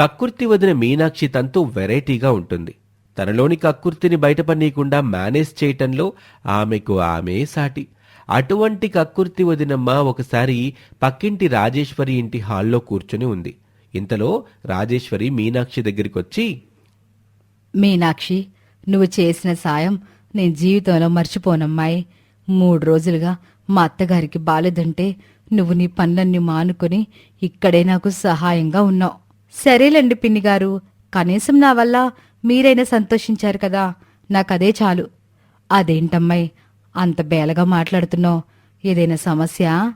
కక్కుర్తి వదిన మీనాక్షి తంతు వెరైటీగా ఉంటుంది. తనలోని కక్కుర్తిని బయటపడనీయకుండా మేనేజ్ చేయటంలో ఆమెకు ఆమె సాటి. అటువంటి కక్కుర్తి వదినమ్మ ఒకసారి పక్కింటి రాజేశ్వరి ఇంటి హాల్లో కూర్చుని ఉంది. ఇంతలో రాజేశ్వరి మీనాక్షి దగ్గరికొచ్చి మీనాక్షి నువ్వు చేసిన సాయం నేను జీవితంలో మర్చిపోనమ్మాయి. మూడు రోజులుగా మా అత్తగారికి బాలేదంటే నువ్వు నీ పనులన్నీ మానుకొని ఇక్కడే నాకు సహాయంగా ఉన్నావు. సరేలేండి పిన్ని గారు కనీసం నా వల్ల మీరైనా సంతోషించారు కదా. నాకదే చాలు. అదేంటమ్మాయి? అంత బేలగా మాట్లాడుతున్నావు. ఏదైనా సమస్య?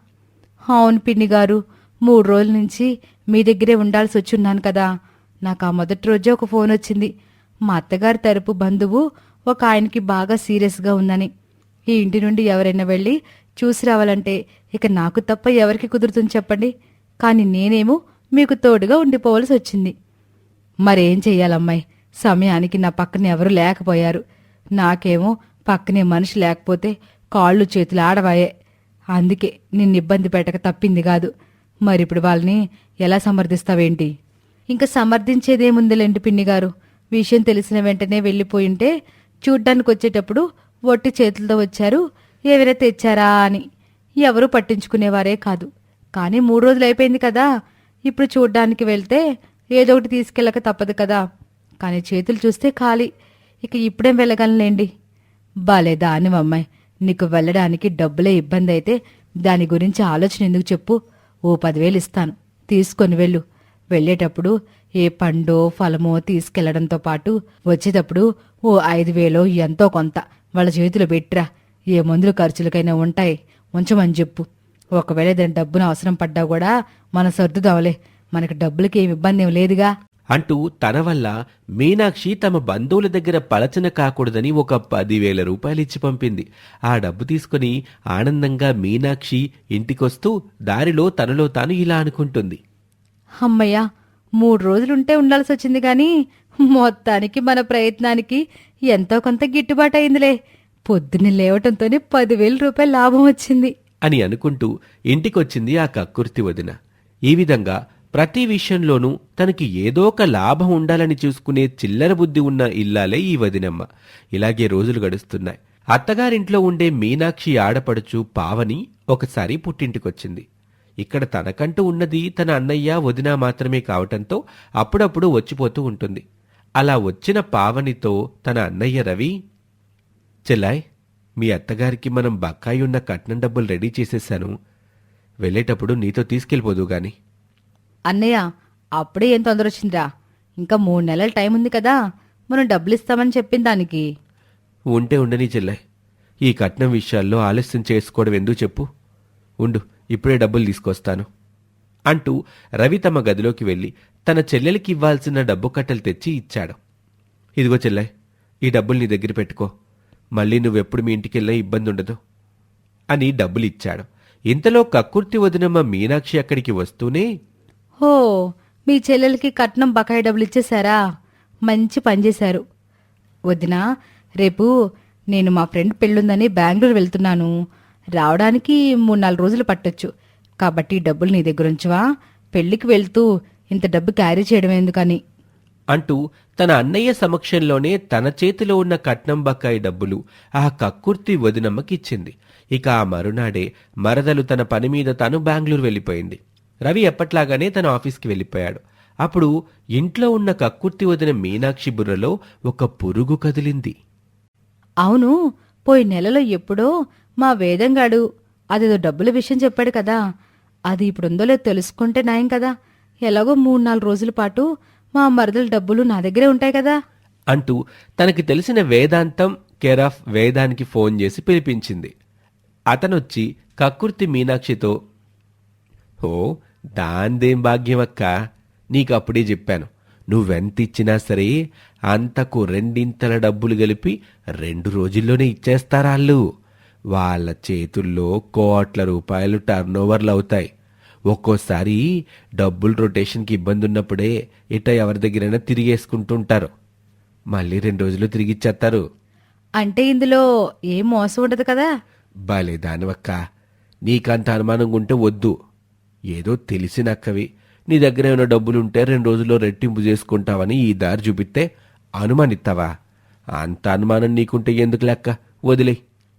అవును పిన్ని గారు మూడు రోజుల నుంచి మీ దగ్గరే ఉండాల్సి వచ్చున్నాను కదా. నాకు ఆ మొదటి రోజే ఒక ఫోన్ వచ్చింది. మా అత్తగారి తరపు బంధువు ఒక ఆయనకి బాగా సీరియస్గా ఉందని. ఈ ఇంటి నుండి ఎవరైనా వెళ్ళి చూసి రావాలంటే ఇక నాకు తప్ప ఎవరికి కుదురుతుంది చెప్పండి. కానీ నేనేమో మీకు తోడుగా ఉండిపోవలసి వచ్చింది. మరేం చెయ్యాలమ్మాయి? సమయానికి నా పక్కన ఎవరు లేకపోయారు. నాకేమో పక్కనే మనిషి లేకపోతే కాళ్ళు చేతులు ఆడవాయే. అందుకే నిన్ను ఇబ్బంది పెట్టక తప్పింది కాదు. మరిప్పుడు వాళ్ళని ఎలా సమర్థిస్తావేంటి? ఇంకా సమర్థించేదేముందిలేండి పిన్ని గారు విషయం తెలిసిన వెంటనే వెళ్ళిపోయింటే చూడ్డానికి వచ్చేటప్పుడు ఒట్టి చేతులతో వచ్చారు. ఎవరైనా తెచ్చారా అని. ఎవరూ పట్టించుకునేవారే కాదు. కానీ మూడు రోజులు అయిపోయింది కదా. ఇప్పుడు చూడ్డానికి వెళ్తే ఏదో ఒకటి తీసుకెళ్ళక తప్పదు కదా. కానీ చేతులు చూస్తే ఖాళీ. ఇక ఇప్పుడేం వెళ్ళగలనులేండి? బాలే దానివమ్మాయి నీకు వెళ్ళడానికి డబ్బులే ఇబ్బంది అయితే దాని గురించి ఆలోచన ఎందుకు చెప్పు? ఓ పదివేలు ఇస్తాను. తీసుకొని వెళ్ళు. వెళ్ళేటప్పుడు ఏ పండో ఫలమో తీసుకెళ్ళడంతో పాటు వచ్చేటప్పుడు ఓ ఐదు వేలో ఎంతో కొంత వాళ్ళ చేతిలో పెట్టిరా. ఏ మందులు ఖర్చులకైనా ఉంటాయి. ఉంచమని చెప్పు. ఒకవేళ దాని డబ్బును అవసరం పడ్డా కూడా మన సర్దుదావలే మనకి డబ్బులకి ఏమి ఇబ్బంది ఏం లేదుగా. అంటూ తన వల్ల మీనాక్షి తమ బంధువుల దగ్గర పలచన కాకూడదని ఒక పదివేల రూపాయలు ఇచ్చి పంపింది. ఆ డబ్బు తీసుకుని ఆనందంగా మీనాక్షి ఇంటికొస్తూ దారిలో తనలో తాను ఇలా అనుకుంటుంది. అమ్మయ్యా మూడు రోజులుంటే ఉండాల్సి వచ్చింది కానీ మొత్తానికి మన ప్రయత్నానికి ఎంతో కొంత గిట్టుబాటు అయిందిలే పొద్దున్నే లేవటంతోనే పదివేల రూపాయల లాభం వచ్చింది. అని అనుకుంటూ ఇంటికొచ్చింది ఆ కక్కుర్తి వదిన. ఈ విధంగా ప్రతి విషయంలోనూ తనకి ఏదో ఒక లాభం ఉండాలని చూసుకునే చిల్లర బుద్ధి ఉన్న ఇల్లాలే ఈ వదినమ్మ. ఇలాగే రోజులు గడుస్తున్నాయి. అత్తగారింట్లో ఉండే మీనాక్షి ఆడపడుచు పావని ఒకసారి పుట్టింటికొచ్చింది. ఇక్కడ తనకంటూ ఉన్నది తన అన్నయ్య వదిన మాత్రమే కావటంతో అప్పుడప్పుడు వచ్చిపోతూ ఉంటుంది. అలా వచ్చిన పావనితో తన అన్నయ్య రవి చెల్లాయ్ మీ అత్తగారికి మనం బకాయి ఉన్న కట్నం డబ్బులు రెడీ చేసేశాను వెళ్ళేటప్పుడు నీతో తీసుకెళ్ళిపోదు గాని. అన్నయ్య అప్పుడే ఏం తొందర వచ్చిందిరా ఇంకా మూడు నెలల టైం ఉంది కదా మనం డబ్బులు ఇస్తామని చెప్పిన దానికి. ఉంటే ఉండని చెల్లాయ్ ఈ కట్నం విషయాల్లో ఆలస్యం చేసుకోవడం ఎందుకు చెప్పు? ఉండు ఇప్పుడే డబ్బులు తీసుకొస్తాను. అంటూ రవి తమ గదిలోకి వెళ్ళి తన చెల్లెలికి ఇవ్వాల్సిన డబ్బు కట్టలు తెచ్చి ఇచ్చాడు. ఇదిగో చెల్లాయ్ ఈ డబ్బులు నీ దగ్గర పెట్టుకో. మళ్ళీ నువ్వెప్పుడు మీ ఇంటికి వెళ్ళినా ఇబ్బంది ఉండదు అని డబ్బులు ఇచ్చాడు ఇంతలో కక్కుర్తి వదినమ్మ మీనాక్షి అక్కడికి వస్తూనే హో మీ చెల్లెలకి కట్నం బకాయి డబ్బులు ఇచ్చేశారా మంచి పని చేశారు. వదినా రేపు నేను మా ఫ్రెండ్ పెళ్ళుందని బెంగళూరు వెళ్తున్నాను. రావడానికి మూడు నాలుగు రోజులు పట్టొచ్చు. కాబట్టి డబ్బులు నీ దగ్గర ఉంచవా పెళ్ళికి వెళ్తూ ఇంత డబ్బు క్యారీ చేయడం ఎందుకని? అంటూ తన అన్నయ్య సమక్షంలోనే తన చేతిలో ఉన్న కట్నం బకాయి డబ్బులు ఆ కక్కుర్తి వదినమ్మకిచ్చింది. ఇక ఆ మరునాడే మరదలు తన పని మీద తను బెంగళూరు వెళ్ళిపోయింది. రవి ఎప్పట్లాగానే తన ఆఫీస్కి వెళ్ళిపోయాడు. అప్పుడు ఇంట్లో ఉన్న కక్కుర్తి వదిన మీనాక్షి బుర్రలో ఒక పురుగు కదిలింది. అవును పోయి నెలలో ఎప్పుడో మా వేదంగాడు అదేదో డబ్బుల విషయం చెప్పాడు కదా. అది ఇప్పుడుందో లేదో తెలుసుకుంటే నయం కదా. ఎలాగో మూడు నాలుగు రోజుల పాటు మా మరదల డబ్బులు నా దగ్గరే ఉంటాయి కదా. అంటూ తనకి తెలిసిన వేదాంతం కేర్ ఆఫ్ వేదానికి ఫోన్ చేసి పిలిపించింది. అతనొచ్చి కక్కుర్తి మీనాక్షితో ఓ దాందేం భాగ్యమక్క? నీకప్పుడే చెప్పాను. నువ్వెంత ఇచ్చినా సరే అంతకు రెండింతల డబ్బులు కలిపి రెండు రోజుల్లోనే ఇచ్చేస్తారాళ్ళు. వాళ్ళ చేతుల్లో కోట్ల రూపాయలు టర్నోవర్లు అవుతాయి ఒక్కోసారి డబ్బులు రొటేషన్కి ఇబ్బంది ఉన్నప్పుడే ఇట ఎవరి దగ్గరైనా తిరిగేసుకుంటుంటారు. మళ్ళీ రెండు రోజులు తిరిగిచ్చేస్తారు అంటే ఇందులో ఏం మోసం ఉండదు కదా? బాలే దానివక్క. నీకంత అనుమానంగా ఉంటే వద్దు. ఏదో తెలిసినక్కవి. నీ దగ్గర ఏమైనా డబ్బులుంటే రెండు రోజుల్లో రెట్టింపు చేసుకుంటావని ఈ దారి చూపిస్తే అనుమానిస్తావా అంత అనుమానం నీకుంటే ఎందుకు లెక్క? వదిలే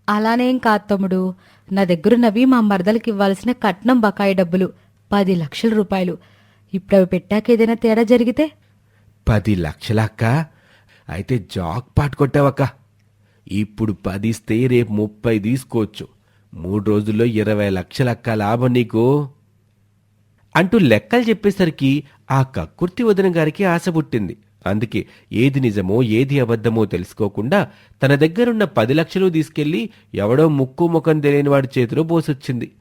అలానేం కాదు తమ్ముడు. నా దగ్గరున్నవి మా మరదలకి ఇవ్వాల్సిన కట్నం బకాయి డబ్బులు పది లక్షల రూపాయలు. ఇప్పుడు అవి పెట్టాక ఏదైనా తేడా జరిగితే? పది లక్షలక్క అయితే జాక్ పాట్ కొట్టావక్క. ఇప్పుడు పది ఇస్తే రేపు ముప్పై తీసుకోవచ్చు. మూడు రోజుల్లో ఇరవై లక్షలక్క లాభం నీకు. అంటూ లెక్కలు చెప్పేసరికి ఆ కక్కుర్తి వదిన గారికి ఆశ పుట్టింది. అందుకే ఏది నిజమో ఏది అబద్ధమో తెలుసుకోకుండా తన దగ్గరున్న పది లక్షలు తీసుకెళ్ళి ఎవడో ముక్కు ముఖం తెలియని వాడి చేతిలో పోసొచ్చింది.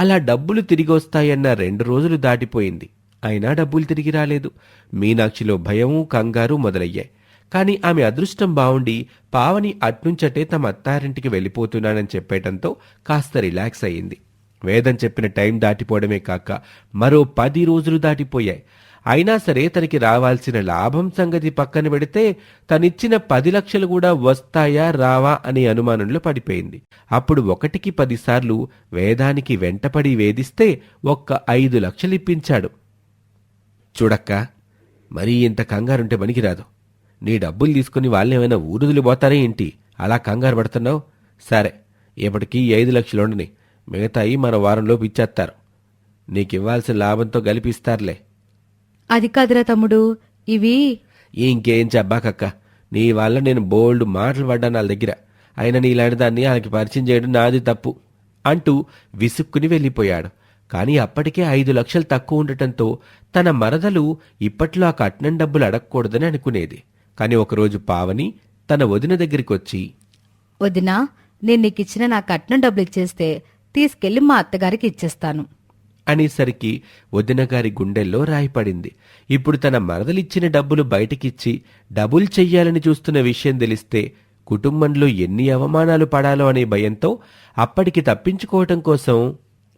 అలా డబ్బులు తిరిగి వస్తాయన్న రెండు రోజులు దాటిపోయింది. అయినా డబ్బులు తిరిగి రాలేదు. మీనాక్షిలో భయము కంగారు మొదలయ్యాయి. కాని ఆమె అదృష్టం బావుండి పావని అట్నుంచటే తమ అత్తారింటికి వెళ్ళిపోతున్నానని చెప్పేటంతో కాస్త రిలాక్స్ అయ్యింది. వేదం చెప్పిన టైం దాటిపోవడమే కాక మరో పది రోజులు దాటిపోయాయి. అయినా సరే తనకి రావాల్సిన లాభం సంగతి పక్కన పెడితే తనిచ్చిన పది లక్షలు కూడా వస్తాయా రావా అనే అనుమానంలో పడిపోయింది. అప్పుడు ఒకటికి పదిసార్లు వేదానికి వెంటపడి వేధిస్తే ఒక్క ఐదు లక్షలు ఇప్పించాడు. చూడక్క మరీ ఇంత కంగారుంటే పనికిరాదు. నీ డబ్బులు తీసుకుని వాళ్ళేమైనా ఊరుదులు పోతారే ఏంటి? అలా కంగారు పడుతున్నావు? సరే ఇప్పటికీ ఐదు లక్షలు ఉండని మిగతాయి మన వారంలోపు ఇచ్చేస్తారు. నీకివ్వాల్సిన లాభంతో గలిపిస్తారులే. అది కాదురా తమ్ముడు. ఇవి ఇంకేం చెప్పాకక్క? నీ వల్ల నేను బోల్డ్ మాటలు పడ్డాను వాళ్ళ దగ్గర. అయినా నీలాంటి దాన్ని వాళ్ళకి పరిచయం చేయడం నాది తప్పు అంటూ విసుక్కుని వెళ్ళిపోయాడు. కానీ అప్పటికే ఐదు లక్షలు తక్కువ ఉండటంతో తన మరదలు ఇప్పట్లో ఆ కట్నం డబ్బులు అడగకూడదని అనుకునేది. కానీ ఒకరోజు పావని తన వదిన దగ్గరికి వచ్చి వదినా నేను నీకు ఇచ్చిన నా కట్నం డబ్బులు ఇచ్చేస్తే తీసుకెళ్ళి మా అత్తగారికి ఇచ్చేస్తాను. అనేసరికి వదిన గారి గుండెల్లో రాయిపడింది. ఇప్పుడు తన మరదలిచ్చిన డబ్బులు బయటికిచ్చి డబుల్ చెయ్యాలని చూస్తున్న విషయం తెలిస్తే కుటుంబంలో ఎన్ని అవమానాలు పడాలో అనే భయంతో అప్పటికి తప్పించుకోవటం కోసం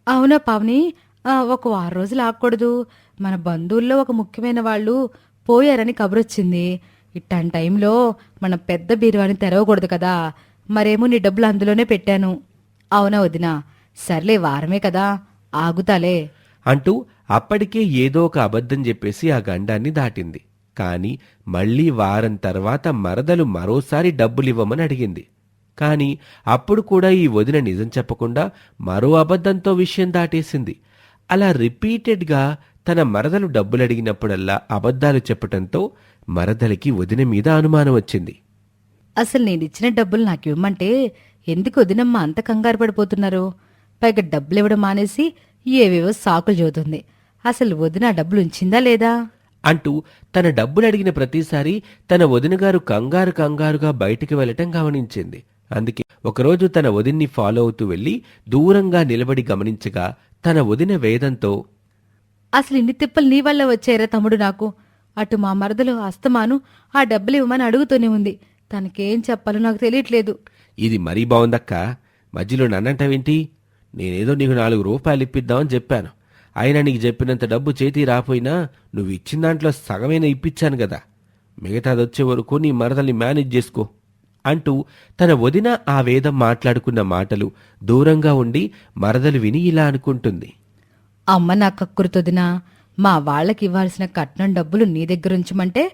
అవునా పావని? ఒక వారం రోజులు ఆగకూడదు. మన బంధువుల్లో ఒక ముఖ్యమైన వాళ్ళు పోయారని కబురొచ్చింది. ఇట్టాంటి టైంలో మన పెద్ద బీరువాని తెరవకూడదు కదా. మరేమో నీ డబ్బులు అందులోనే పెట్టాను. అవునా వదినా? సర్లే వారమే కదా. ఆగుతాలే. అంటూ అప్పటికే ఏదో ఒక అబద్ధం చెప్పేసి ఆ గండాన్ని దాటింది. కాని మళ్ళీ వారం తర్వాత మరదలు మరోసారి డబ్బులివ్వమని అడిగింది. కాని అప్పుడు కూడా ఈ వదిన నిజం చెప్పకుండా మరో అబద్ధంతో విషయం దాటేసింది. అలా రిపీటెడ్గా తన మరదలు డబ్బులు అడిగినప్పుడల్లా అబద్ధాలు చెప్పటంతో మరదలికి వదిన మీద అనుమానం వచ్చింది. అసలు నేనిచ్చిన డబ్బులు నాకు ఇవ్వమంటే ఎందుకు వదినమ్మ అంత కంగారు పడిపోతున్నారు? పైగా డబ్బులు ఇవ్వడం మానేసి ఏవేవో సాకులు చదువుతుంది. అసలు వదిన డబ్బులు ఉంచిందా లేదా? అంటూ తన డబ్బులు అడిగిన ప్రతిసారి తన వదినగారు కంగారు కంగారుగా బయటికి వెళ్ళటం గమనించింది. అందుకే ఒకరోజు తన వదిన్ని ఫాలో అవుతూ వెళ్ళి దూరంగా నిలబడి గమనించగా తన వదిన వేదంతో అసలు ఇన్ని తిప్పలు నీ వల్ల వచ్చారా తమ్ముడు నాకు. అటు మా మరదలు అస్తమాను ఆ డబ్బులు ఇవ్వమని అడుగుతూనే ఉంది. తనకేం చెప్పాలో నాకు తెలియట్లేదు. ఇది మరీ బావుందక్క. మధ్యలో నన్నంటావేంటి? నేనేదో నీకు నాలుగు రూపాయలు ఇప్పిద్దామని చెప్పాను. అయినా నీకు చెప్పినంత డబ్బు చేతి రాపోయినా నువ్వు ఇచ్చిన దాంట్లో సగమైన ఇప్పించాను కదా. మిగతాది వచ్చే వరకు నీ మరదల్ని మేనేజ్ చేసుకో అంటూ తన వదిన ఆ వేదం మాట్లాడుకున్న మాటలు దూరంగా ఉండి మరదలు విని ఇలా అనుకుంటుంది. అమ్మ నా కక్కురుతొదినా మా వాళ్ళకి ఇవ్వాల్సిన కట్నం డబ్బులు నీ దగ్గర ఉంచమంటే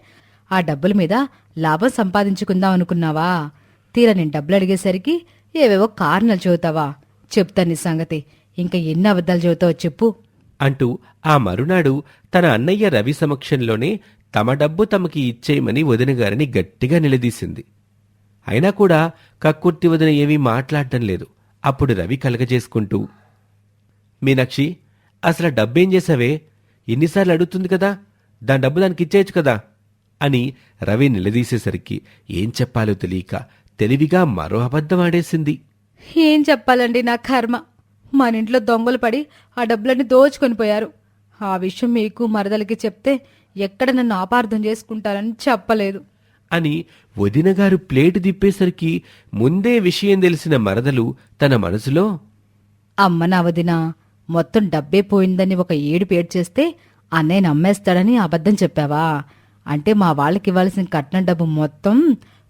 ఆ డబ్బుల మీద లాభం సంపాదించుకుందాం అనుకున్నావా? తీరా నేను డబ్బులు అడిగేసరికి ఏవేవో కారణాలు చెబుతావా? చెప్తాను నీ సంగతి. ఇంకా ఎన్ని అబద్ధాలు చెబుతావో చెప్పు. అంటూ ఆ మరునాడు తన అన్నయ్య రవి సమక్షంలోనే తమ డబ్బు తమకి ఇచ్చేయమని వదినగారిని గట్టిగా నిలదీసింది. అయినా కూడా కక్కుర్తి వదిన ఏమీ మాట్లాడటం లేదు. అప్పుడు రవి కలగజేసుకుంటూ మీనాక్షి అసలు డబ్బేం చేసావే? ఎన్నిసార్లు అడుగుతుంది కదా? దాని డబ్బు దానికి ఇచ్చేయచ్చు కదా? అని రవి నిలదీసేసరికి ఏం చెప్పాలో తెలియక తెలివిగా మరో అబద్ధం ఆడేసింది. ఏం చెప్పాలండి నా కర్మ? మన ఇంట్లో దొంగలు పడి ఆ డబ్బులన్నీ దోచుకొని పోయారు. ఆ విషయం మీకు మరదలకి చెప్తే ఎక్కడ నన్ను అపార్థం చేసుకుంటారని చెప్పలేదు. అని వదినగారు ప్లేటు దిప్పేసరికి ముందే విషయం తెలిసిన మరదలు తన మనసులో అమ్మ నా వదిన మొత్తం డబ్బే పోయిందని ఒక ఏడు పేరు చేస్తే అన్నయ్య నమ్మేస్తాడని అబద్ధం చెప్పావా? అంటే మా వాళ్ళకి ఇవ్వాల్సిన కట్నం డబ్బు మొత్తం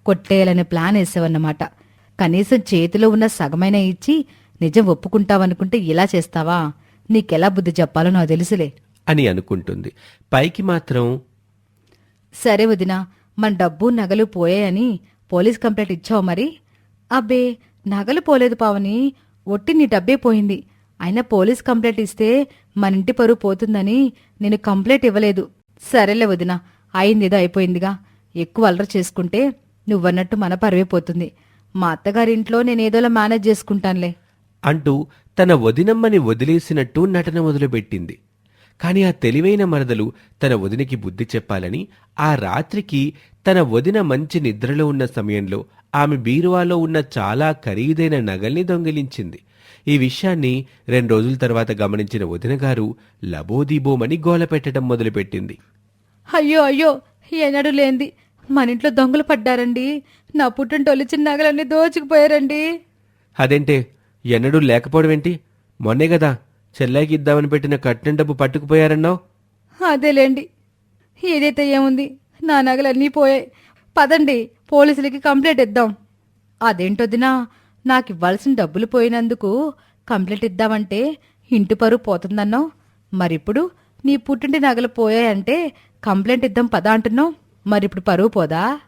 కొట్టేయాలనే ప్లాన్ వేసావన్నమాట. కనీసం చేతిలో ఉన్న సగమైన ఇచ్చి నిజం ఒప్పుకుంటావనుకుంటే ఇలా చేస్తావా? నీకెలా బుద్ధి చెప్పాలో నాకు తెలుసులే. అని అనుకుంటుంది. పైకి మాత్రం సరే వదినా మన డబ్బు నగలు పోయాయని పోలీస్ కంప్లైంట్ ఇచ్చావు మరి? అబ్బే నగలు పోలేదు పావని. ఒట్టి నీ డబ్బే పోయింది. అయినా పోలీస్ కంప్లైంట్ ఇస్తే మన ఇంటి పరువు పోతుందని నేను కంప్లైంట్ ఇవ్వలేదు. సరేలే వదినా అయిందేదో అయిపోయిందిగా. ఎక్కువ అలర చేసుకుంటే నువ్వన్నట్టు మన పరువే పోతుంది. మా అత్తగారింట్లో నేను ఏదోలా మేనేజ్ చేసుకుంటానులే. అంటూ తన వదినమ్మని వదిలేసినట్టు నటన మొదలుపెట్టింది. కాని ఆ తెలివైన మరదలు తన వదినకి బుద్ధి చెప్పాలని ఆ రాత్రికి తన వదిన మంచి నిద్రలో ఉన్న సమయంలో ఆమె బీరువాలో ఉన్న చాలా ఖరీదైన నగల్ని దొంగిలించింది. ఈ విషయాన్ని రెండు రోజుల తర్వాత గమనించిన వదిన గారు లబోదీబోమని గోల పెట్టడం మొదలుపెట్టింది. అయ్యో అయ్యో ఎన్నడూ లేంది మన ఇంట్లో దొంగలు పడ్డారండి. నా పుట్టింటోళ్ళు చిన్న నగలన్నీ దోచుకుపోయారండి. అదేంటే ఎన్నడూ లేకపోవడం ఏంటి? మొన్నే కదా చెల్లాకి ఇద్దామని పెట్టిన కట్నం డబ్బు పట్టుకుపోయారన్నావు. అదేలేండి. ఏదైతే ఏముంది నా నగలన్నీ పోయాయి. పదండి పోలీసులకి కంప్లైంట్ ఇద్దాం. అదేంటొదినా నాకు ఇవ్వాల్సిన డబ్బులు పోయినందుకు కంప్లైంట్ ఇద్దామంటే ఇంటి పరువు పోతుందన్నావు. మరిప్పుడు నీ పుట్టింటి నగలు పోయాయంటే కంప్లైంట్ ఇద్దాం పదా అంటున్నావు. మరిప్పుడు పరువు పోదా?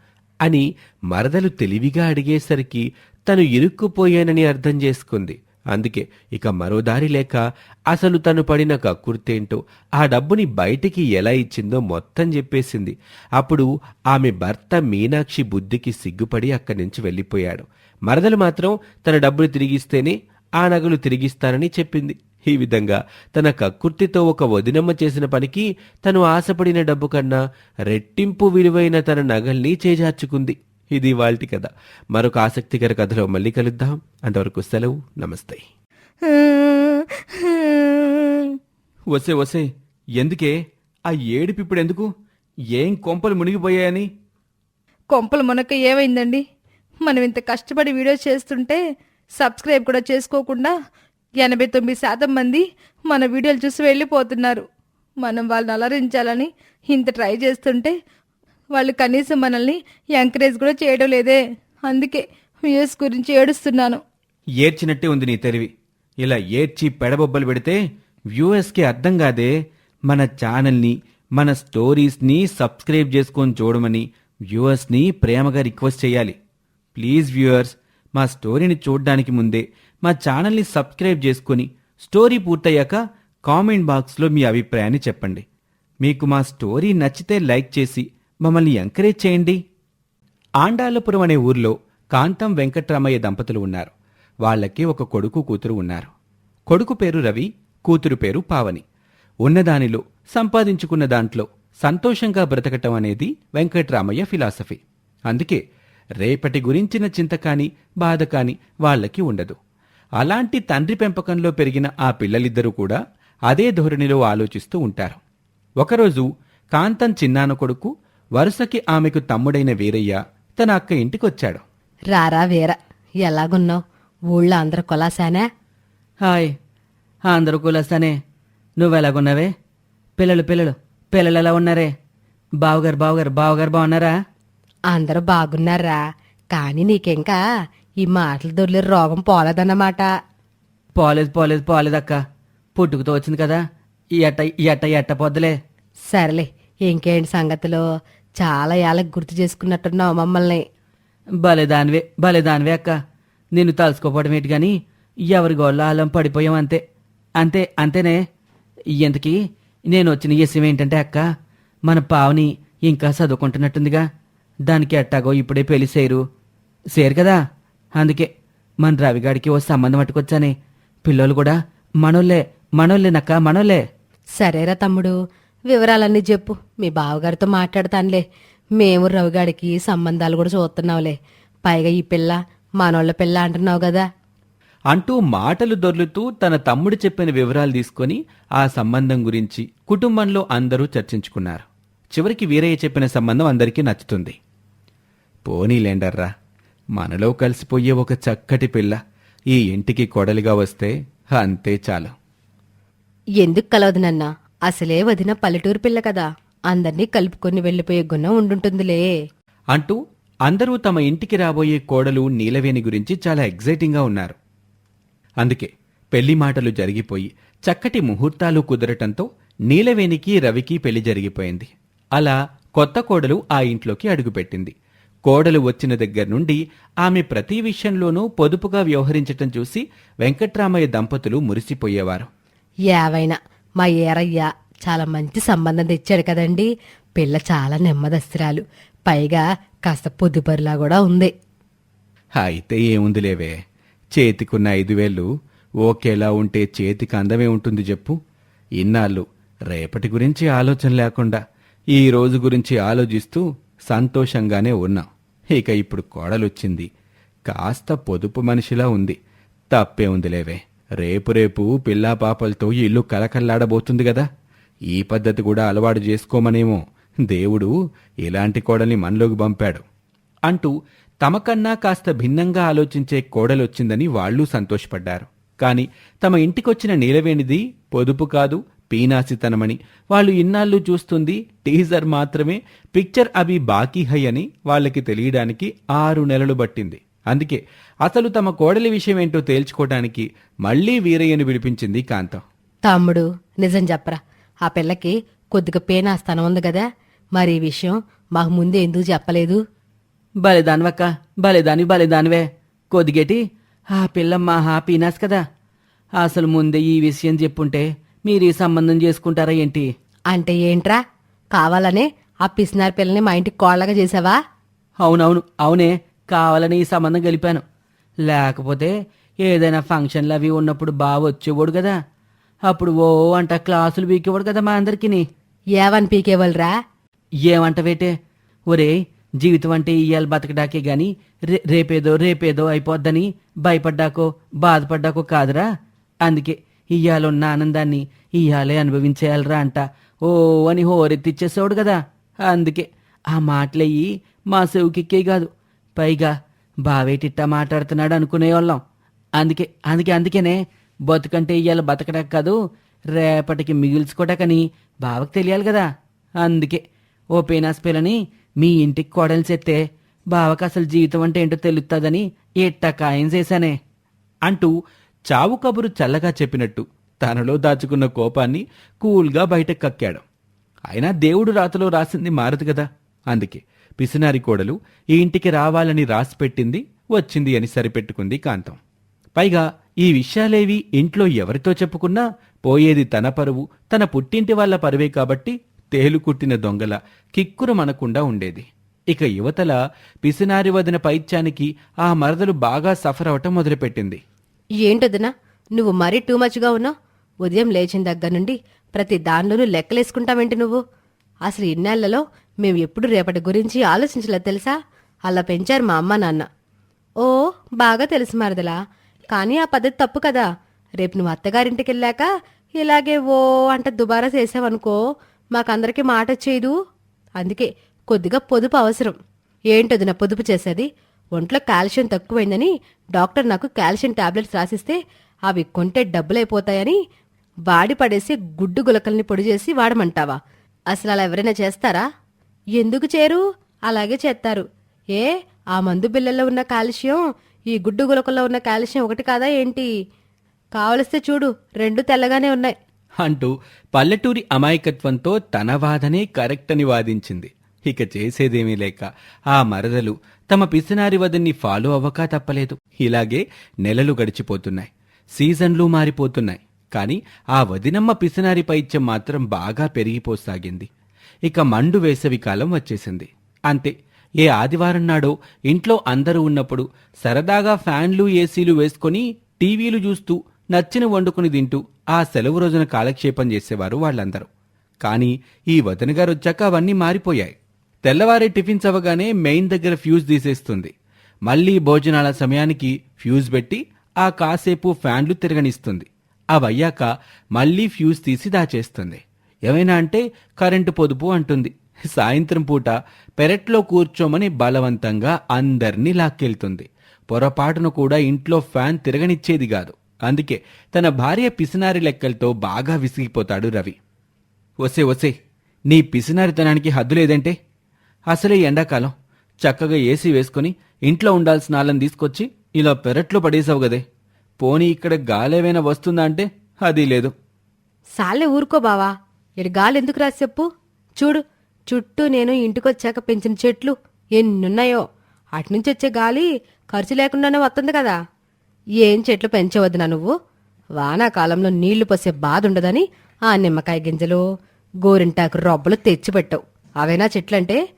అని మరదలు తెలివిగా అడిగేసరికి తను ఇరుక్కుపోయానని అర్థం చేసుకుంది. అందుకే ఇక మరో దారి లేక అసలు తను పడిన కక్కుర్తేంటో ఆ డబ్బుని బయటికి ఎలా ఇచ్చిందో మొత్తం చెప్పేసింది. అప్పుడు ఆమె భర్త మీనాక్షి బుద్ధికి సిగ్గుపడి అక్కడి నుంచి వెళ్ళిపోయాడు. మరదలు మాత్రం తన డబ్బులు తిరిగిస్తేనే ఆ నగలు తిరిగిస్తానని చెప్పింది. ఈ విధంగా తన కక్కుర్తితో ఒక వదినమ్మ చేసిన పనికి తను ఆశపడిన డబ్బు కన్నా రెట్టింపు విలువైన తన నగల్ని చేజార్చుకుంది. ఇది వాల్టి కథ. మరొక ఆసక్తికర కథలో మళ్ళీ కలుద్దాం. అంతవరకు సెలవు. నమస్తే. వసే వసే. ఎందుకే? ఆ ఏడుపు ఇప్పుడు ఎందుకు? ఏం కొంపలు మునిగిపోయాయని? కొంపలు మనకు ఏమైందండి? మనం ఇంత కష్టపడి వీడియో చేస్తుంటే సబ్స్క్రైబ్ కూడా చేసుకోకుండా ఎనభై తొమ్మిది శాతం మంది మన వీడియోలు చూసి వెళ్ళిపోతున్నారు. మనం వాళ్ళని అలరించాలని ఇంత ట్రై చేస్తుంటే వాళ్ళు కనీసం మనల్ని ఎంకరేజ్ కూడా చేయడం లేదే. అందుకే వ్యూస్ గురించి ఏడుస్తున్నాను. ఏడ్చినట్టే ఉంది నీ తెలివి. ఇలా ఏడ్చి పెడబొబ్బలు పెడితే వ్యూఎస్కి అర్థం కాదే మన ఛానల్ని మన స్టోరీస్ని సబ్స్క్రైబ్ చేసుకొని చూడమని వ్యూవర్స్ని ప్రేమగా రిక్వెస్ట్ చేయాలి. ప్లీజ్ వ్యూవర్స్ మా స్టోరీని చూడడానికి ముందే మా ఛానల్ని సబ్స్క్రైబ్ చేసుకుని స్టోరీ పూర్తయ్యాక కామెంట్ బాక్స్లో మీ అభిప్రాయాన్ని చెప్పండి. మీకు మా స్టోరీ నచ్చితే లైక్ చేసి మమ్మల్ని ఎంకరేజ్ చేయండి. ఆండాలపురం అనే ఊర్లో కాంతం వెంకట్రామయ్య దంపతులు ఉన్నారు. వాళ్ళకి ఒక కొడుకు కూతురు ఉన్నారు. కొడుకు పేరు రవి కూతురు పేరు పావని. ఉన్నదానిలో సంపాదించుకున్న దాంట్లో సంతోషంగా బ్రతకటం అనేది వెంకట్రామయ్య ఫిలాసఫీ. అందుకే రేపటి గురించిన చింత కాని బాధ కాని వాళ్ళకి ఉండదు. అలాంటి తండ్రి పెంపకంలో పెరిగిన ఆ పిల్లలిద్దరూ కూడా అదే ధోరణిలో ఆలోచిస్తూ ఉంటారు. ఒకరోజు కాంతం చిన్నాన కొడుకు వరుసకి ఆమెకు తమ్ముడైన వీరయ్య తన అక్క ఇంటికొచ్చాడు. రారా వీర ఎలాగున్నావు? ఊళ్ళో అందరు కొలాసానా? హాయ్ అందరూ కులస్తానే నువ్వెలాగున్నావే? పిల్లలు పిల్లలు పిల్లలు ఎలా ఉన్నారే? బావగారు బావగారు బావగారు బాగున్నారా? అందరూ బాగున్నారా? కానీ నీకింకా ఈ మాటలు దొర్లే రోగం పోలేదన్నమాట. పోలేదు పోలేదు పోలేదక్క పుట్టుకుతో వచ్చింది కదా. ఈ ఎట్ట ఎట్ట ఎట్ట పొద్దులే. సరేలే ఇంకేంటి సంగతిలో? చాలా ఏళ్ళకి గుర్తు చేసుకున్నట్టున్నావు మమ్మల్ని. భలే దానివే భలే దానివే అక్క. నిన్ను తలుసుకోపోవడం ఏంటి గాని ఎవరి గోళ్ళ ఆలం పడిపోయాం అంతే. అంతే అంతేనే. ఇంతకీ నేను వచ్చిన విషయం ఏంటంటే అక్క మన పావని ఇంకా చదువుకుంటున్నట్టుందిగా. దానికి ఎట్టాగో ఇప్పుడే పెళ్ళి సేరు సేరు కదా? అందుకే మన రవిగాడికి ఓ సంబంధం పట్టుకొచ్చానే పిల్లలు కూడా మనోళ్ళే మనోళ్ళేనక్క మనోళ్ళే. సరేరా తమ్ముడు వివరాలన్నీ చెప్పు. మీ బావగారితో మాట్లాడతానులే. మేము రవిగాడికి సంబంధాలు కూడా చూస్తున్నావులే. పైగా ఈ పిల్ల మనోళ్ళ పిల్ల అంటున్నావు కదా. అంటూ మాటలు దొర్లుతూ తన తమ్ముడు చెప్పిన వివరాలు తీసుకొని ఆ సంబంధం గురించి కుటుంబంలో అందరూ చర్చించుకున్నారు. చివరికి వీరయ్య చెప్పిన సంబంధం అందరికీ నచ్చుతుంది. పోనీలేండర్రా. మనలో కలిసిపోయే ఒక చక్కటి పిల్ల ఈ ఇంటికి కొడలిగా వస్తే అంతే చాలు. ఎందుకు కలవదు నన్న? అసలే వదిన పల్లెటూరు పిల్ల కదా. అందర్నీ కలుపుకొని వెళ్ళిపోయే గుణం ఉండుంటుందిలే. అంటూ అందరూ తమ ఇంటికి రాబోయే కోడలు నీలవేణి గురించి చాలా ఎగ్జైటింగ్గా ఉన్నారు. అందుకే పెళ్ళి మాటలు జరిగిపోయి చక్కటి ముహూర్తాలు కుదరటంతో నీలవేణికి రవికి పెళ్ళి జరిగిపోయింది. అలా కొత్త కోడలు ఆ ఇంట్లోకి అడుగుపెట్టింది. కోడలు వచ్చిన దగ్గర నుండి ఆమె ప్రతి విషయంలోనూ పొదుపుగా వ్యవహరించటం చూసి వెంకట్రామయ్య దంపతులు మురిసిపోయేవారు. ఏవైనా మా ఏరయ్య చాలా మంచి సంబంధం తెచ్చాడు కదండి. పిల్ల చాలా నెమ్మదస్తురాలు. పైగా కాస్త పొద్దుపరిలా కూడా ఉంది. అయితే ఏముందిలేవే? చేతికున్న ఐదు వేలు ఓకేలా ఉంటే చేతికి అందమే ఉంటుంది చెప్పు. ఇన్నాళ్ళు రేపటి గురించి ఆలోచన లేకుండా ఈ రోజు గురించి ఆలోచిస్తూ సంతోషంగానే ఉన్నాం. ఇక ఇప్పుడు కోడలొచ్చింది. కాస్త పొదుపు మనిషిలా ఉంది. తప్పే ఉందిలేవే. రేపు రేపు పిల్లా పాపలతో ఇల్లు కలకల్లాడబోతుంది కదా ఈ పద్ధతి కూడా అలవాటు చేసుకోమనేమో. దేవుడు ఇలాంటి కోడల్ని మనలోకి పంపాడు. అంటూ తమకన్నా కాస్త భిన్నంగా ఆలోచించే కోడలొచ్చిందని వాళ్ళు సంతోషపడ్డారు. కాని తమ ఇంటికొచ్చిన నీలవేణిది పొదుపు కాదు పీనాసితనమని. వాళ్ళు ఇన్నాళ్ళు చూస్తుంది టీజర్ మాత్రమే పిక్చర్ అవి బాకీ హై అని వాళ్ళకి తెలియడానికి ఆరు నెలలు పట్టింది అందుకే అసలు తమ కోడలి విషయం ఏంటో తేల్చుకోవటానికి మళ్ళీ వీరయ్యను విడిపించింది కాంతం. తమ్ముడు నిజం చెప్పరా ఆ పిల్లకి కొద్దిగా పేనాస్థానం ఉంది కదా మరి ఈ విషయం మాకు ముందే ఎందుకు చెప్పలేదు? బలిదానివక్క బలిదాని బలిదానివే. కొద్దిగేటి ఆ పిల్ల మా హ్యాపీనెస్ కదా. అసలు ముందే ఈ విషయం చెప్పుంటే మీరు ఈ సంబంధం చేసుకుంటారా ఏంటి? అంటే ఏంట్రా? కావాలనే ఆ పిసినారి పిల్లని మా ఇంటికి కోళ్ళగా చేసావా? అవునవును అవునే. కావాలని ఈ సంబంధం గలిపాను. లేకపోతే ఏదైనా ఫంక్షన్లు అవి ఉన్నప్పుడు బాగా వచ్చేవాడు కదా. అప్పుడు ఓ అంట క్లాసులు వీకేవాడు కదా మా అందరికీ ఏవని పీకేవాళ్ళరా? ఏమంటవేటే? ఒరే జీవితం అంటే ఇయ్యాలి బతకడాకే గాని రే రేపేదో రేపేదో అయిపోద్దని భయపడ్డాకో బాధపడ్డాకో కాదురా. అందుకే ఇయ్యాలున్న ఆనందాన్ని ఇయ్యాలే అనుభవించేయాలరా అంట. ఓ అని హోరెత్తిచ్చేసాడు కదా. అందుకే ఆ మాటలయ్యి మా చెవుకిక్కే కాదు. పైగా బావేటిట్టా మాట్లాడుతున్నాడు అనుకునేవాళ్ళం. అందుకే అందుకే అందుకేనే బతుకంటే ఇయ్యాల బతకడానికి కాదు రేపటికి మిగిల్చుకోటకని బావకు తెలియాలి కదా. అందుకే ఓ పేనాస్ పిల్లని మీ ఇంటికి కోడలు చెత్తే బావకు అసలు జీవితం అంటే ఏంటో తెలుస్తుందని ఎట్టా ఖాయం చేశానే. అంటూ చావు కబురు చల్లగా చెప్పినట్టు తనలో దాచుకున్న కోపాన్ని కూల్గా బయటకు కక్కాడు. అయినా దేవుడు రాతలో రాసింది మారదు కదా? అందుకే పిసినారి కోడలు ఈ ఇంటికి రావాలని రాసిపెట్టింది వచ్చింది అని సరిపెట్టుకుంది కాంతం. పైగా ఈ విషయాలేవి ఇంట్లో ఎవరితో చెప్పుకున్నా పోయేది తన పరువు తన పుట్టింటి వాళ్ళ పరువే కాబట్టి తేలు కుట్టిన దొంగల కిక్కురమనకుండా ఉండేది. ఇక యువతల పిసినారి వదిన పైత్యానికి ఆ మరదలు బాగా సఫర్ అవటం మొదలుపెట్టింది. ఏంటొదినా? నువ్వు మరీ టూ మచ్గా ఉన్నావు. ఉదయం లేచిన దగ్గర నుండి ప్రతి దానిలోనూ లెక్కలేసుకుంటావేంటి నువ్వు? అసలు ఇన్నేళ్ళలో మేము ఎప్పుడు రేపటి గురించి ఆలోచించలేదు తెలుసా? అలా పెంచారు మా అమ్మ నాన్న. ఓ బాగా తెలుసు మరదలా. కానీ ఆ పద్ధతి తప్పు కదా. రేపు నువ్వు అత్తగారింటికి వెళ్ళాక ఇలాగే ఓ అంట దుబారా చేసావనుకో మాకందరికీ మాట వచ్చేదు అందుకే కొద్దిగా పొదుపు అవసరం. ఏంటది నా పొదుపు చేసేది? ఒంట్లో కాల్షియం తక్కువైందని డాక్టర్ నాకు కాల్షియం టాబ్లెట్స్ రాసిస్తే అవి కొంటే డబ్బులైపోతాయని వాడి పడేసి గుడ్డు గులకల్ని పొడి చేసి వాడమంటావా? అసలు అలా ఎవరైనా చేస్తారా? ఎందుకు చేరు అలాగే చేస్తారు. ఏ ఆ మందు బిళ్ళల్లో ఉన్న కాల్షియం ఈ గుడ్డు గులకల్లో ఉన్న కాల్షియం ఒకటి కాదా ఏంటి? కావలిస్తే చూడు రెండు తెల్లగానే ఉన్నాయి. అంటూ పల్లెటూరి అమాయకత్వంతో తన వాదనే కరెక్ట్ అని వాదించింది. ఇక చేసేదేమీ లేక ఆ మరదలు తమ పిసినారి వదన్ని ఫాలో అవ్వక తప్పలేదు. ఇలాగే నెలలు గడిచిపోతున్నాయి. సీజన్లు మారిపోతున్నాయి. కాని ఆ వదినమ్మ పిసినారి పైత్యం మాత్రం బాగా పెరిగిపోసాగింది. ఇక మండు వేసవి కాలం వచ్చేసింది. అంతే ఏ ఆదివారం నాడో ఇంట్లో అందరూ ఉన్నప్పుడు సరదాగా ఫ్యాన్లు ఏసీలు వేసుకొని టీవీలు చూస్తూ నచ్చిన వండుకుని తింటూ ఆ సెలవు రోజున కాలక్షేపం చేసేవారు వాళ్ళందరూ. కానీ ఈ వదిన గారు వచ్చాక అవన్నీ మారిపోయాయి. తెల్లవారి టిఫిన్స్ అవ్వగానే మెయిన్ దగ్గర ఫ్యూజ్ తీసేస్తుంది. మళ్ళీ భోజనాల సమయానికి ఫ్యూజ్ పెట్టి ఆ కాసేపు ఫ్యాన్లు తిరగనిస్తుంది. అవయ్యాక మళ్ళీ ఫ్యూజ్ తీసి దాచేస్తుంది. ఏమైనా అంటే కరెంటు పొదుపు అంటుంది. సాయంత్రం పూట పెరట్లో కూర్చోమని బలవంతంగా అందర్నీ లాక్కెళ్తుంది. పొరపాటును కూడా ఇంట్లో ఫ్యాన్ తిరగనిచ్చేది కాదు. అందుకే తన భార్య పిసినారి లెక్కలతో బాగా విసిగిపోతాడు రవి. ఒసే ఒసే నీ పిసినారితనానికి హద్దు లేదంటే? అసలే ఎండాకాలం. చక్కగా ఏసీ వేసుకుని ఇంట్లో ఉండాల్సిన వాళ్ళని తీసుకొచ్చి ఇలా పెరట్లో పడేసావు గదే పోనీ ఇక్కడ గాలేవైనా వస్తుందా అంటే అది లేదు. సాలే ఊరుకో బావా. ఇడు గాలి ఎందుకు రాసి చెప్పు. చూడు చుట్టూ నేను ఇంటికొచ్చాక పెంచిన చెట్లు ఎన్నున్నాయో. అటునుంచి వచ్చే గాలి ఖర్చు లేకుండానే వస్తుంది కదా. ఏం చెట్లు పెంచవద్దునా నువ్వు? వానాకాలంలో నీళ్ళు పోసే బాధ ఉండదని ఆ నిమ్మకాయ గింజలు గోరింటాకు రొబ్బలు తెచ్చిపెట్టావు. అవేనా చెట్లంటే?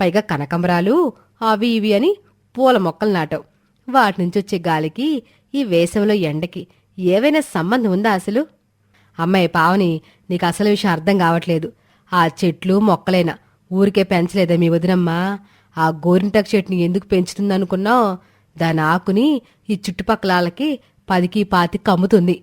పైగా కనకంబరాలు అవి ఇవి అని పూల మొక్కలు నాటావు. వాటి నుంచి వచ్చే గాలికి ఈ వేసవిలో ఎండకి ఏవైనా సంబంధం ఉందా అసలు? అమ్మాయి పావని నీకు అసలు విషయం అర్థం కావట్లేదు. ఆ చెట్లు మొక్కలైనా ఊరికే పెంచలేదా మీ వదినమ్మా? ఆ గోరింటాకు చెట్టుని ఎందుకు పెంచుతుందనుకున్నావు దాని ఆకుని ఈ చుట్టుపక్కల వాళ్ళకి పదికి పాతికి కమ్ముతుంది.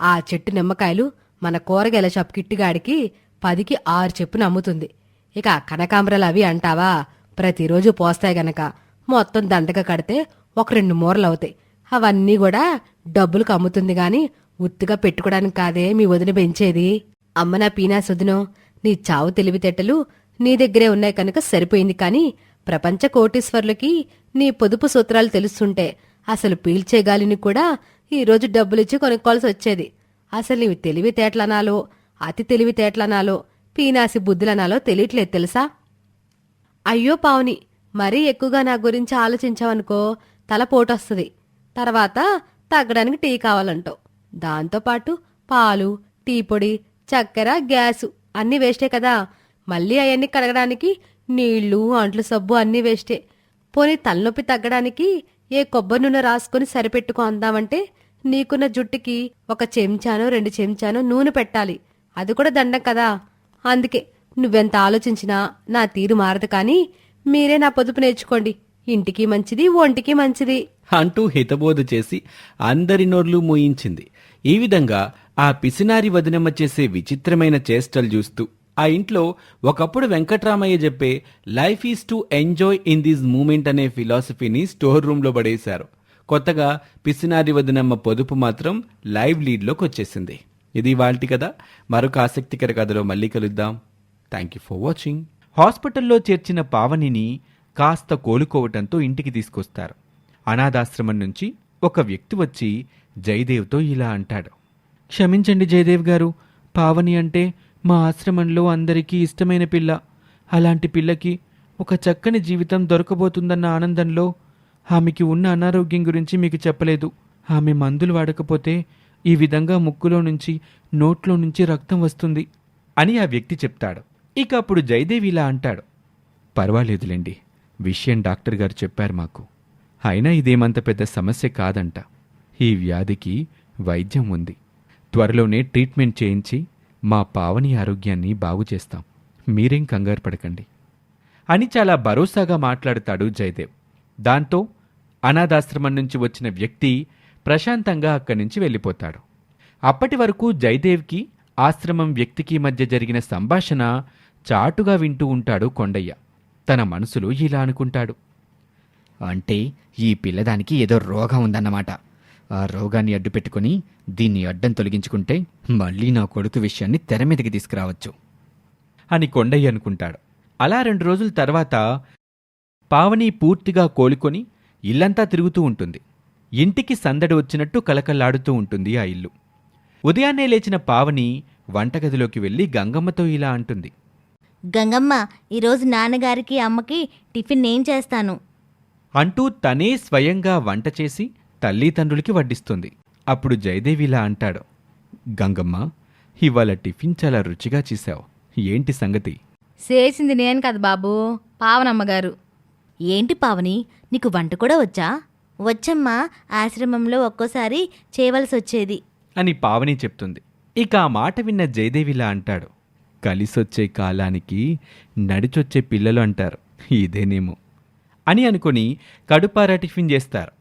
ఆ చెట్టు నిమ్మకాయలు మన కూరగాయల షాప్ కిట్టుగాడికి పదికి ఆరు చెప్పున అమ్ముతుంది. ఇక కనకాంబరాలు అవి అంటావా? ప్రతిరోజు పోస్తాయి గనక. మొత్తం దండగా కడితే ఒక రెండు మూరలు అవుతాయి అవన్నీ కూడా డబ్బులకు అమ్ముతుంది గాని ఉత్తుగా పెట్టుకోవడానికి కాదే మీ వదిన పెంచేది. అమ్మ నా పీనా సుదినో నీ చావు తెలివితేటలు నీ దగ్గరే ఉన్నాయి కనుక సరిపోయింది కానీ ప్రపంచ కోటీశ్వర్లకి నీ పొదుపు సూత్రాలు తెలుస్తుంటే అసలు పీల్చే గాలిని కూడా ఈరోజు డబ్బులిచ్చి కొనుక్కోవాల్సి వచ్చేది. అసలు నీవి తెలివితేటలనాలో అతి తెలివితేటలనాలో పీనాసి బుద్ధులనాలో తెలియట్లేదు తెలుసా? అయ్యో పావుని మరీ ఎక్కువగా నా గురించి ఆలోచించావనుకో తల పోటొస్తుంది. తర్వాత తగ్గడానికి టీ కావాలంటావు. దాంతోపాటు పాలు టీ పొడి చక్కెర గ్యాసు అన్నీ వేస్టే కదా. మళ్ళీ అవన్నీ కడగడానికి నీళ్ళు అంట్లు సబ్బు అన్నీ వేస్టే. పోనీ తలనొప్పి తగ్గడానికి ఏ కొబ్బరి నూనె రాసుకుని సరిపెట్టుకో అందామంటే నీకున్న జుట్టుకి ఒక చెంచానో రెండు చెంచానో నూనె పెట్టాలి. అది కూడా దండం కదా. అందుకే నువ్వెంత ఆలోచించినా నా తీరు మారదు కానీ మీరే నా పొదుపు నేర్చుకోండి. ఇంటికి మంచిది ఒంటికి మంచిది. అంటూ హితబోధ చేసి అందరి నోర్లు మూయించింది. ఈ విధంగా ఆ పిసినారి వదినమ్మ చేసే విచిత్రమైన చేష్టలు చూస్తూ ఆ ఇంట్లో ఒకప్పుడు వెంకట్రామయ్య చెప్పే life is to enjoy in this moment అనే ఫిలాసఫీని స్టోర్ రూమ్లో పడేశారు. కొత్తగా పిసినారి వదినమ్మ పొదుపు మాత్రం లైవ్ లీడ్లోకి వచ్చేసింది ఇది వాళ్ళ కదా మరొక ఆసక్తికర కథలో మళ్ళీ కలుద్దాం. థ్యాంక్ యూ ఫర్ వాచింగ్ హాస్పిటల్లో చేర్చిన పావనిని కాస్త కోలుకోవటంతో ఇంటికి తీసుకొస్తారు. అనాథాశ్రమం నుంచి ఒక వ్యక్తి వచ్చి జయదేవ్తో ఇలా అంటాడు. క్షమించండి జయదేవ్ గారు పావని అంటే మా ఆశ్రమంలో అందరికీ ఇష్టమైన పిల్ల. అలాంటి పిల్లకి ఒక చక్కని జీవితం దొరకబోతుందన్న ఆనందంలో ఆమెకి ఉన్న అనారోగ్యం గురించి మీకు చెప్పలేదు. ఆమె మందులు వాడకపోతే ఈ విధంగా ముక్కులో నుంచి నోట్లో నుంచి రక్తం వస్తుంది అని ఆ వ్యక్తి చెప్తాడు. ఇక అప్పుడు జయదేవి ఇలా అంటాడు. పర్వాలేదులేండి విషయం డాక్టర్ గారు చెప్పారు మాకు. అయినా ఇదేమంత పెద్ద సమస్య కాదంట. ఈ వ్యాధికి వైద్యం ఉంది. త్వరలోనే ట్రీట్మెంట్ చేయించి మా పావని ఆరోగ్యాన్ని బాగు చేస్తాం. మీరేం కంగారు పడకండి. అని చాలా భరోసాగా మాట్లాడతాడు జయదేవ్. దాంతో అనాథాశ్రమం నుంచి వచ్చిన వ్యక్తి ప్రశాంతంగా అక్కడి నుంచి వెళ్ళిపోతాడు. అప్పటి వరకు జయదేవ్కి ఆశ్రమం వ్యక్తికి మధ్య జరిగిన సంభాషణ చాటుగా వింటూ ఉంటాడు కొండయ్య. తన మనసులో ఇలా అనుకుంటాడు. అంటే ఈ పిల్లదానికి ఏదో రోగం ఉందన్నమాట. ఆ రోగాన్ని అడ్డు పెట్టుకుని దీన్ని అడ్డం తొలగించుకుంటే మళ్ళీ నా కొడుకు విషయాన్ని తెర మీదకి తీసుకురావచ్చు. అని కొండయ్య అనుకుంటాడు. అలా రెండు రోజుల తర్వాత పావని పూర్తిగా కోలుకొని ఇల్లంతా తిరుగుతూ ఉంటుంది. ఇంటికి సందడి వచ్చినట్టు కలకల్లాడుతూ ఉంటుంది ఆ ఇల్లు. ఉదయాన్నే లేచిన పావని వంటగదిలోకి వెళ్ళి గంగమ్మతో ఇలా అంటుంది. గంగమ్మ ఈరోజు నాన్నగారికి అమ్మకి టిఫిన్ నేను చేస్తాను. అంటూ తనే స్వయంగా వంట చేసి తల్లిదండ్రులకి వడ్డిస్తుంది. అప్పుడు జయదేవి ఇలా అంటాడు. గంగమ్మ ఇవాళ టిఫిన్ చాలా రుచిగా చేశావు. ఏంటి సంగతి? చేసింది నేను కదా బాబు పావనమ్మగారు. ఏంటి పావని నీకు వంట కూడా వచ్చా? వచ్చమ్మా ఆశ్రమంలో ఒక్కోసారి చేయవలసి వచ్చేది అని పావని చెప్తుంది. ఇక ఆ మాట విన్న జయదేవిలా అంటాడు. కలిసొచ్చే కాలానికి నడిచొచ్చే పిల్లలు అంటారు. ఇదేనేమో అని అనుకుని కడుపారా టిఫిన్ చేస్తారు.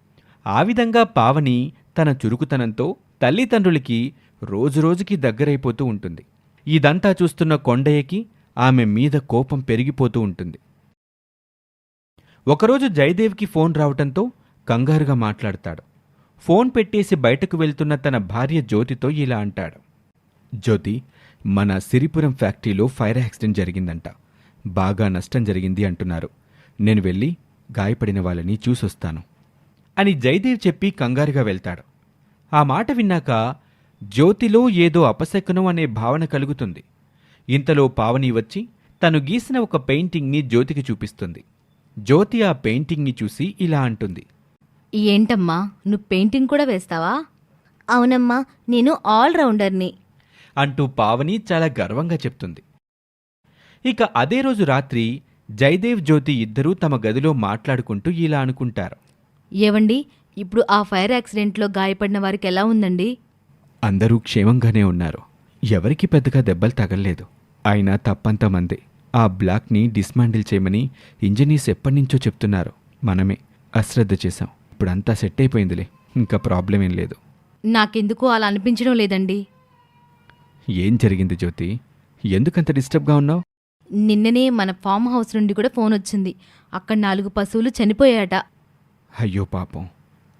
ఆ విధంగా పావని తన చురుకుతనంతో తల్లిదండ్రులకి రోజురోజుకి దగ్గరైపోతూ ఉంటుంది. ఇదంతా చూస్తున్న కొండయ్యకి ఆమె మీద కోపం పెరిగిపోతూ ఉంటుంది. ఒకరోజు జయదేవ్కి ఫోన్ రావటంతో కంగారుగా మాట్లాడతాడు. ఫోన్ పెట్టేసి బయటకు వెళ్తున్న తన భార్య జ్యోతితో ఇలా అంటాడు. జ్యోతి మన సిరిపురం ఫ్యాక్టరీలో ఫైర్ యాక్సిడెంట్ జరిగిందంట. బాగా నష్టం జరిగింది అంటున్నారు. నేను వెళ్ళి గాయపడిన వాళ్ళని చూసొస్తాను. అని జయదేవ్ చెప్పి కంగారుగా వెళ్తాడు. ఆ మాట విన్నాక జ్యోతిలో ఏదో అపశకునం అనే భావన కలుగుతుంది. ఇంతలో పావని వచ్చి తను గీసిన ఒక పెయింటింగ్ని జ్యోతికి చూపిస్తుంది. జ్యోతి ఆ పెయింటింగ్ని చూసి ఇలా అంటుంది. ఏంటమ్మా నువ్వు పెయింటింగ్ కూడా వేస్తావా? అవునమ్మా నేను ఆల్రౌండర్ని. అంటూ పావని చాలా గర్వంగా చెప్తుంది. ఇక అదే రోజు రాత్రి జయదేవ్ జ్యోతి ఇద్దరూ తమ గదిలో మాట్లాడుకుంటూ ఇలా అనుకుంటారు. ఏవండి ఇప్పుడు ఆ ఫైర్ యాక్సిడెంట్లో గాయపడిన వారికి ఎలా ఉందండి? అందరూ క్షేమంగానే ఉన్నారు. ఎవరికి పెద్దగా దెబ్బలు తగలలేదు. అయినా తప్పంత మందే. ఆ బ్లాక్ని డిస్మాండిల్ చేయమని ఇంజనీర్స్ ఎప్పటినుంచో చెప్తున్నారు. మనమే అశ్రద్ధ చేశాం. ఇప్పుడంతా సెట్ అయిపోయిందిలే. ఇంకా ప్రాబ్లం ఏం లేదు. నాకెందుకు అలా అనిపించడం లేదండి. ఏం జరిగింది జ్యోతి? ఎందుకంత డిస్టర్బ్గా ఉన్నావు? నిన్ననే మన ఫామ్ హౌస్ నుండి కూడా ఫోన్ వచ్చింది. అక్కడ నాలుగు పశువులు చనిపోయాట అయ్యో పాపం.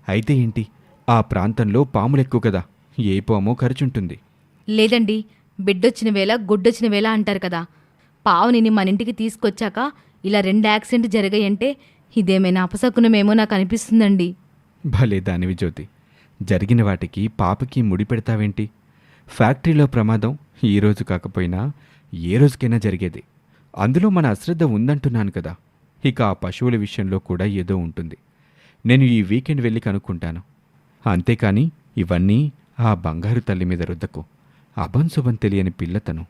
అయితే ఏంటి? ఆ ప్రాంతంలో పాములు ఎక్కువ కదా. ఏ పామో ఖర్చుంటుంది లేదండి. బిడ్డొచ్చిన వేళ గుడ్డొచ్చిన వేళ అంటారు కదా. పావునిని మన ఇంటికి తీసుకొచ్చాక ఇలా రెండు యాక్సిడెంట్ జరిగాయంటే ఇదేమైనా అపశకునమేమో నాకు అనిపిస్తుందండి. భలే దానివి జ్యోతి. జరిగిన వాటికి పాపకి ముడి పెడతావేంటి? ఫ్యాక్టరీలో ప్రమాదం ఈ రోజు కాకపోయినా ఏ రోజుకైనా జరిగేది. అందులో మన అశ్రద్ధ ఉందంటున్నాను కదా. ఇక ఆ పశువుల విషయంలో కూడా ఏదో ఉంటుంది. నేను ఈ వీకెండ్ వెళ్ళి కనుక్కుంటాను. అంతేకాని ఇవన్నీ ఆ బంగారు తల్లి మీద రుద్దకు. అభంశుభం తెలియని పిల్లతను.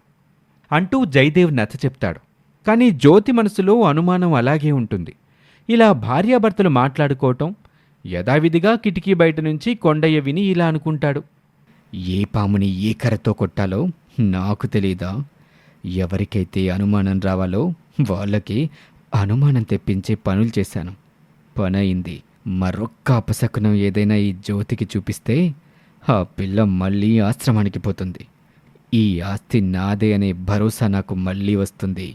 అంటూ జయదేవ్ నచ్చ చెప్తాడు కానీ జ్యోతి మనసులో అనుమానం అలాగే ఉంటుంది. ఇలా భార్యాభర్తలు మాట్లాడుకోవటం యథావిధిగా కిటికీ బయట నుంచి కొండయ్య విని ఇలా అనుకుంటాడు. ఏ పాముని ఏ కర్రతో కొట్టాలో నాకు తెలీదా. ఎవరికైతే అనుమానం రావాలో వాళ్ళకి అనుమానం తెప్పించే పనులు చేశాను. పనయింది మరొక్క అపశకునం ఏదైనా ఈ జ్యోతికి చూపిస్తే ఆ పిల్ల మళ్ళీ ఆశ్రమానికి పోతుంది. ఈ ఆస్తి నాదే అనే భరోసా నాకు మళ్ళీ వస్తుంది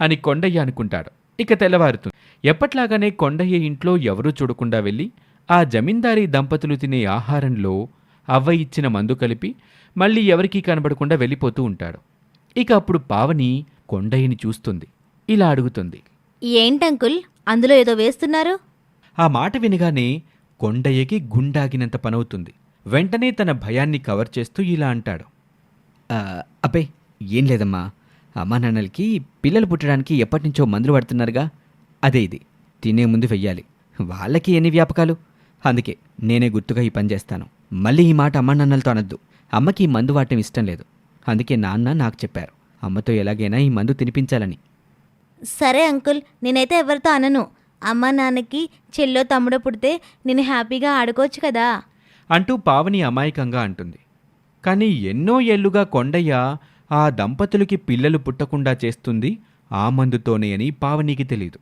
అని కొండయ్య అనుకుంటాడు. ఇక తెల్లవారుతుంది. ఎప్పట్లాగానే కొండయ్య ఇంట్లో ఎవరూ చూడకుండా వెళ్ళి ఆ జమీందారీ దంపతులు తినే ఆహారంలో అవ్వ ఇచ్చిన మందు కలిపి మళ్ళీ ఎవరికీ కనబడకుండా వెళ్ళిపోతూ ఉంటాడు. ఇక అప్పుడు పావని కొండయ్యని చూస్తుంది. ఇలా అడుగుతుంది. ఏంటంకుల్? అందులో ఏదో వేస్తున్నారు? ఆ మాట వినగానే కొండయ్యకి గుండాగినంత పనవుతుంది. వెంటనే తన భయాన్ని కవర్ చేస్తూ ఇలా అంటాడు. అబ్బే ఏం లేదమ్మా. అమ్మా నాన్నలకి పిల్లలు పుట్టడానికి ఎప్పటినుంచో మందులు పడుతున్నారుగా అదే ఇది. తినే ముందు వెయ్యాలి. వాళ్ళకి ఎన్ని వ్యాపకాలు? అందుకే నేనే గుర్తుగా ఈ పని చేస్తాను. మళ్ళీ ఈ మాట అమ్మా నాన్నలతో అనొద్దు. అమ్మకి ఈ మందు వాడటం ఇష్టం లేదు. అందుకే నాన్న నాకు చెప్పారు. అమ్మతో ఎలాగైనా ఈ మందు తినిపించాలని. సరే అంకుల్ నేనైతే ఎవరితో అనను. అమ్మ నాన్నకి చెల్లో తమ్ముడు పుడితే నేను హ్యాపీగా ఆడుకోవచ్చు కదా. అంటూ పావని అమాయకంగా అంటుంది. కానీ ఎన్నో ఏళ్ళుగా కొండయ్య ఆ దంపతులకి పిల్లలు పుట్టకుండా చేస్తుంది ఆ మందుతోనే అని పావనికి తెలీదు.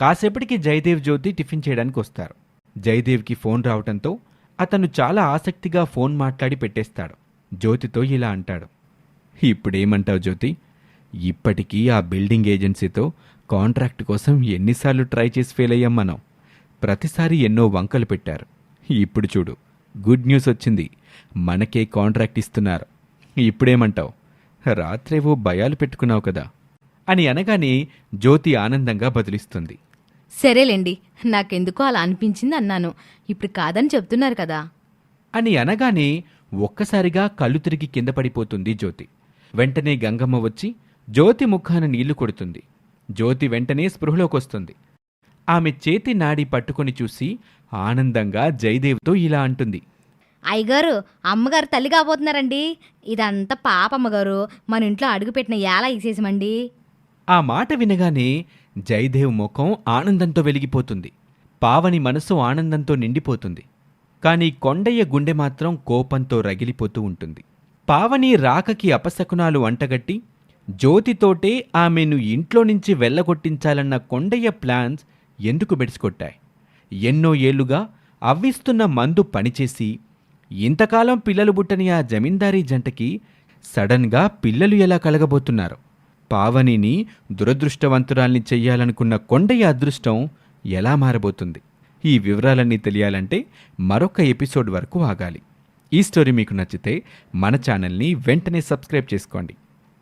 కాసేపటికి జయదేవ్ జ్యోతి టిఫిన్ చేయడానికి వస్తారు. జయదేవ్కి ఫోన్ రావటంతో అతను చాలా ఆసక్తిగా ఫోన్ మాట్లాడి పెట్టేస్తాడు. జ్యోతితో ఇలా అంటాడు. ఇప్పుడేమంటావు జ్యోతి? ఇప్పటికీ ఆ బిల్డింగ్ ఏజెన్సీతో కాంట్రాక్ట్ కోసం ఎన్నిసార్లు ట్రై చేసి ఫెయిల్ అయ్యాం మనం. ప్రతిసారి ఎన్నో వంకలు పెట్టారు. ఇప్పుడు చూడు గుడ్ న్యూస్ వచ్చింది. మనకే కాంట్రాక్ట్ ఇస్తున్నారు. ఇప్పుడేమంటావు? రాత్రేవో భయాలు పెట్టుకున్నావు కదా? అని అనగానే జ్యోతి ఆనందంగా బదిలిస్తుంది. సరేలేండి నాకెందుకో అలా అనిపించింది అన్నాను. ఇప్పుడు కాదని చెప్తున్నారు కదా. అని అనగానే ఒక్కసారిగా కళ్ళు తిరిగి కింద పడిపోతుంది జ్యోతి. వెంటనే గంగమ్మ వచ్చి జ్యోతి ముఖాన నీళ్ళు కొడుతుంది. జ్యోతి వెంటనే స్పృహలోకొస్తుంది. ఆమె చేతి నాడి పట్టుకొని చూసి ఆనందంగా జయదేవ్తో ఇలా అంటుంది. అయ్యగారు అమ్మగారు తల్లి కాబోతున్నారండి. ఇదంతా పాపమ్మగారు మన ఇంట్లో అడుగుపెట్టిన ఏలా ఇసేసమండి ఆ మాట వినగానే జయదేవ్ ముఖం ఆనందంతో వెలిగిపోతుంది. పావని మనసు ఆనందంతో నిండిపోతుంది. కానీ కొండయ్య గుండె మాత్రం కోపంతో రగిలిపోతూ ఉంటుంది. పావని రాకకి అపశకునాలు అంటగట్టి జ్యోతితోటే ఆమెను ఇంట్లో నుంచి వెళ్ళగొట్టించాలన్న కొండయ్య ప్లాన్స్ ఎందుకు బెడిసికొట్టాయి? ఎన్నో ఏళ్ళుగా అవ్విస్తున్న మందు పనిచేసి ఇంతకాలం పిల్లలు పుట్టని ఆ జమీందారీ జంటకి సడన్గా పిల్లలు ఎలా కలగబోతున్నారు? పావనిని దురదృష్టవంతురాల్ని చెయ్యాలనుకున్న కొండయ్య అదృష్టం ఎలా మారబోతుంది? ఈ వివరాలన్నీ తెలియాలంటే మరొక ఎపిసోడ్ వరకు ఆగాలి. ఈ స్టోరీ మీకు నచ్చితే మన ఛానల్ని వెంటనే సబ్స్క్రైబ్ చేసుకోండి.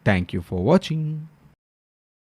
Thank you for watching.